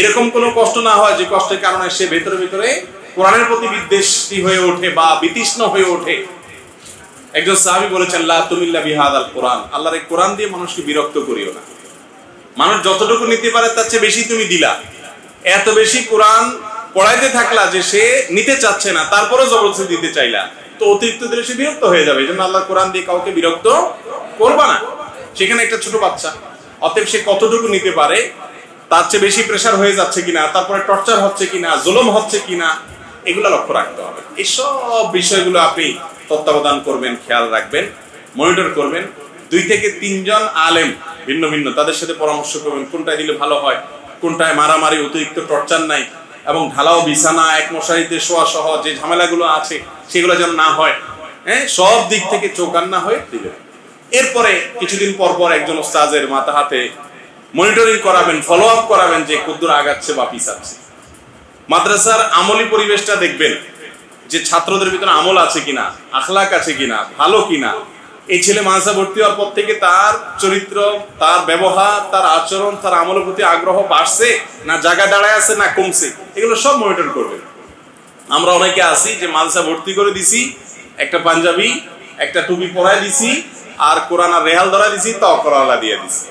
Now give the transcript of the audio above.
এরকম কোনো কষ্ট না হয় যে কষ্টের কারণে সে ভেতরে ভেতরে কোরআনের প্রতি বিদ্বেষী হয়ে ওঠে বা বিতৃষ্ণ হয়ে ওঠে। একজন সাহাবি বলেছেন, লা তুমিল্লা বিহাদ আল কোরআন। আল্লাহর এই কোরআন দিয়ে মানুষকে বিরক্ত করিও না। মানুষ যতটুকু নিতে পারে তার চেয়ে বেশি তুমি দিলা। এত বেশি কোরআন পড়াইতে থাকলা যে সে নিতে চাচ্ছে না তারপরে জবরদস্তি দিতে চাইলা। তো অতিরিক্ত দিলে সে বিরক্ত হয়ে যাবে এই জন্য আল্লাহ কোরআন দিয়ে কাউকে বিরক্ত করবা না। সেখানে একটা ছোট বাচ্চা, অতএব সে কতটুকু নিতে পারে তার চেয়ে বেশি প্রেশার হয়ে যাচ্ছে কিনা, তারপরে টর্চার হচ্ছে কিনা, জুলুম হচ্ছে কিনা, এগুলো লক্ষ্য রাখতে হবে। এইসব বিষয়গুলো আপনি তত্ত্বাবধান করবেন, খেয়াল রাখবেন মনিটর করবেন। দুই থেকে তিনজন আলেম ভিন্ন ভিন্ন, তাদের সাথে পরামর্শ করবেন, কোনটায় দিলে ভালো হয়, কোনটায় মারামারি, অতিরিক্ত টর্চার নাই, এবং ঢালাও, বিছানা, এক মশারিতে শোয়া সহ যে ঝামেলাগুলো আছে, সেগুলো যেন না হয়। হ্যাঁ সব দিক থেকে চোখ না হয়ে দিবেন এরপরে কিছুদিন পর পর একজন ওস্তাজের মাথা হাতে মনিটরিং করাবেন ফলো আপ করাবেন যে কদ্দুর আগাচ্ছে বা পিছাচ্ছে। মাদ্রাসার আমলি পরিবেশটা দেখবেন যে ছাত্রদের ভিতরে আমল আছে কিনা, আখলাক আছে কিনা, ভালো কিনা। এই ছেলে মাদ্রাসা ভর্তি হওয়ার পর থেকে তার চরিত্র, তার ব্যবহার, তার আচরণ, তার আমলের প্রতি আগ্রহ বাড়ছে না জায়গা দাঁড়ায় আছে না কমছে? এগুলো সব মনিটর করবেন। আমরা অনেকে আছি যে মাদ্রাসা ভর্তি করে দিছি, একটা পাঞ্জাবি, একটা টুপি পরায় দিছি, আর কোরআন আর রেহাল ধরা দিছি, তাও করালা দিয়ে দিছি।